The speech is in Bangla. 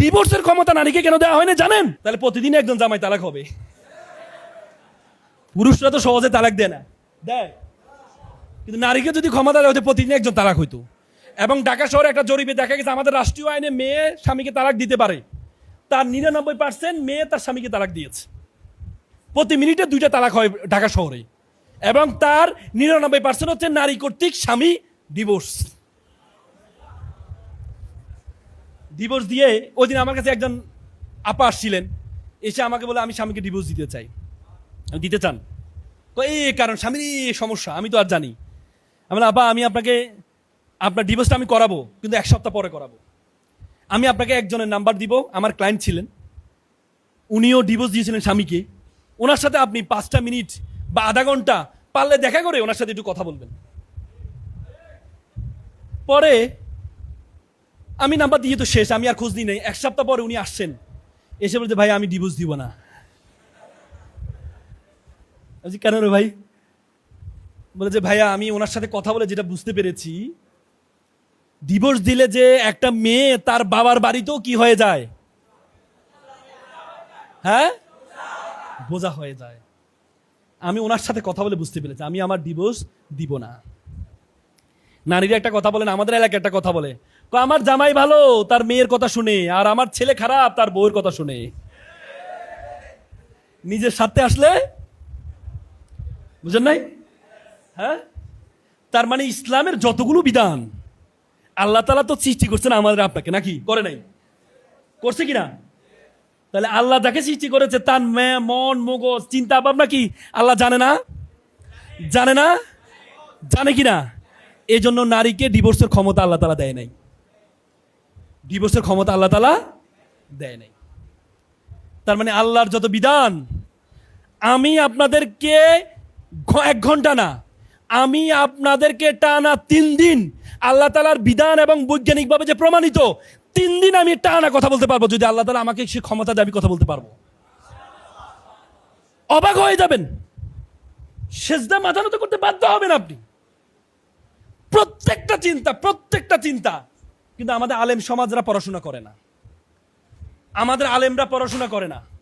ডিভোর্সের ক্ষমতা নারীকে কেন দেওয়া হয় না জানেন? তাহলে প্রতিদিন একজন জামাই তালাক হবে। পুরুষরা তো সহজে তালাক দেয় না। দেয়। কিন্তু নারীকে যদি ক্ষমতা দেওয়া হতো প্রতিদিন একজন তালাক হইতো। এবং ঢাকা শহরে একটা জরিপে দেখা গেছে, আমাদের রাষ্ট্রীয় আইনে মেয়ে স্বামীকে তালাক দিতে পারে। তার নিরানব্বই পার্সেন্ট মেয়ে তার স্বামীকে তালাক দিয়েছে। প্রতি মিনিটে দুইটা তালাক হয় ঢাকা শহরে। এবং তার নিরানব্বই পার্সেন্ট হচ্ছে নারী কর্তৃক স্বামী ডিভোর্স ডিভোর্স দিয়ে ওই দিন আমার কাছে একজন আপা আসছিলেন। এসে আমাকে বলে, আমি স্বামীকে ডিভোর্স দিতে চাই। আমি দিতে চান। তো এই কারণ, স্বামীর সমস্যা, আমি তো আর জানি। আমি আপা, আমি আপনাকে, আপনার ডিভোর্সটা আমি করাবো, কিন্তু এক সপ্তাহ পরে করাবো। আমি আপনাকে একজনের নাম্বার দিব, আমার ক্লায়েন্ট ছিলেন। উনিও ডিভোর্স দিয়েছিলেন স্বামীকে। ওনার সাথে আপনি পাঁচটা মিনিট বা আধা ঘণ্টা পারলে দেখা করে ওনার সাথে একটু কথা বলবেন। পরে আমি নাম্বার দিয়ে তো শেষ, আমি আর খোঁজ নিই নাই। এক সপ্তাহ পরে উনি আসছেন। এসে বলতে ভাই, আমি ডিভোর্স দিব না। কেন রে ভাই? বলে যে, ভাইয়া, আমি ওনার সাথে কথা বলে যেটা বুঝতে পেরেছি ডিভোর্স দিলে যে একটা মেয়ে তার বাবার বাড়িতেও কি হয়ে যায়? হ্যাঁ? বোঝা হয়ে যায়। আমি ওনার সাথে কথা বলে বুঝতে পেরেছি, আমি আমার ডিভোর্স দিব না। নারীরা একটা কথা বলেন আমাদের এলাকায় একটা কথা বলে। আমার জামাই ভালো, তার মেয়ের কথা শুনে, আর আমার ছেলে খারাপ, তার বউয়ের কথা শুনে। নিজের সাথে আসলে? বুঝেন নাই? হ্যাঁ? তার মানে ইসলামের যতগুলো বিধান, আল্লাহ তালা তো সৃষ্টি করছেন আমাদের আপনাকে, নাকি? করে নাই? করছে কি না তাহলে আল্লাহ যাকে সৃষ্টি করেছে, তার মন, মগজ চিন্তা ভাবনা কি? আল্লাহ জানে না? জানে না? জানে কি না এই জন্য নারীকে ডিভোর্সের ক্ষমতা আল্লাহ তালা দেয় নাই। ডিভোর্সের ক্ষমতা আল্লাহ তালা দেয় নাই। তার মানে আল্লাহর যত বিধান, আমি আপনাদেরকে এক ঘণ্টা না, আমি আপনাদেরকে টানা তিন দিন আল্লাহ তালার বিধান এবং বৈজ্ঞানিকভাবে যে প্রমাণিত, তিন দিন আমি টানা কথা বলতে পারব। যদি আল্লাহ তালা আমাকে সে ক্ষমতা দেয়, আমি কথা বলতে পারব। অবাক হয়ে যাবেন। সেজদা মাথা নত করতে বাধ্য হবেন আপনি। প্রত্যেকটা চিন্তা প্রত্যেকটা চিন্তা কিন্তু আমাদের আলেম সমাজরা পড়াশোনা করে না। আমাদের আলেমরা পড়াশোনা করে না।